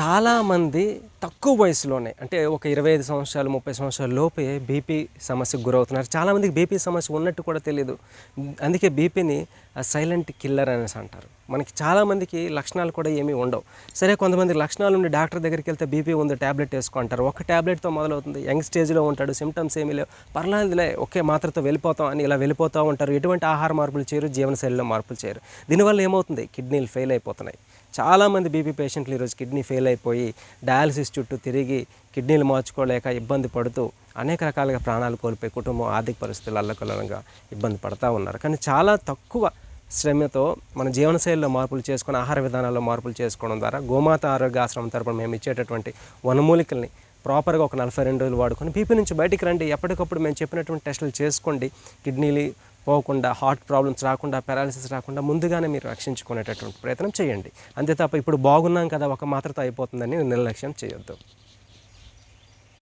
చాలామంది తక్కువ వయసులోనే అంటే ఒక ఇరవై ఐదు సంవత్సరాలు ముప్పై సంవత్సరాల లోపే బీపీ సమస్యకు గురవుతున్నారు. చాలామందికి బీపీ సమస్య ఉన్నట్టు కూడా తెలియదు అందుకే బీపీని సైలెంట్ కిల్లర్ అనేసి అంటారు. మనకి చాలామందికి లక్షణాలు కూడా ఏమీ ఉండవు. సరే కొంతమంది లక్షణాలు ఉండి డాక్టర్ దగ్గరికి వెళ్తే బీపీ ఉంది ట్యాబ్లెట్ వేసుకుంటారు ఒక ట్యాబ్లెట్తో మొదలవుతుంది. యంగ్ స్టేజ్లో ఉంటాడు సిమ్టమ్స్ ఏమీ లేవు. పర్లేదులే ఒకే మాత్రతో వెళ్ళిపోతాం అని ఇలా వెళ్ళిపోతూ ఉంటారు. ఎటువంటి ఆహార మార్పులు చేయరు జీవనశైలిలో మార్పులు చేయరు. దీనివల్ల ఏమవుతుంది? కిడ్నీలు ఫెయిల్ అయిపోతున్నాయి. చాలామంది బీపీ పేషెంట్లు ఈరోజు కిడ్నీ ఫెయిల్ అయిపోయి డయాలసిస్ చుట్టూ తిరిగి కిడ్నీలు మార్చుకోలేక ఇబ్బంది పడుతూ అనేక రకాలుగా ప్రాణాలు కోల్పోయి కుటుంబం ఆర్థిక పరిస్థితులు అల్లకల్లంగా ఇబ్బంది పడతూ ఉన్నారు. కానీ చాలా తక్కువ శ్రమతో మన జీవనశైలిలో మార్పులు చేసుకొని ఆహార విధానాల్లో మార్పులు చేసుకోవడం ద్వారా గోమాత ఆరోగ్య ఆశ్రమం తరపున మేము ఇచ్చేటటువంటి వనమూలికల్ని ప్రాపర్గా ఒక నలభై రెండు రోజులు వాడుకొని బీపీ నుంచి బయటికి రండి. ఎప్పటికప్పుడు మేము చెప్పినటువంటి టెస్టులు చేసుకోండి. కిడ్నీలు పోకుండా హార్ట్ ప్రాబ్లమ్స్ రాకుండా పారాలిసిస్ రాకుండా ముందుగానే మీరు రక్షించుకునేటటువంటి ప్రయత్నం చేయండి. అంతే తప్ప ఇప్పుడు బాగున్నాం కదా ఒక మాత్రతో అయిపోతుందని నిర్లక్ష్యం చేయొద్దు.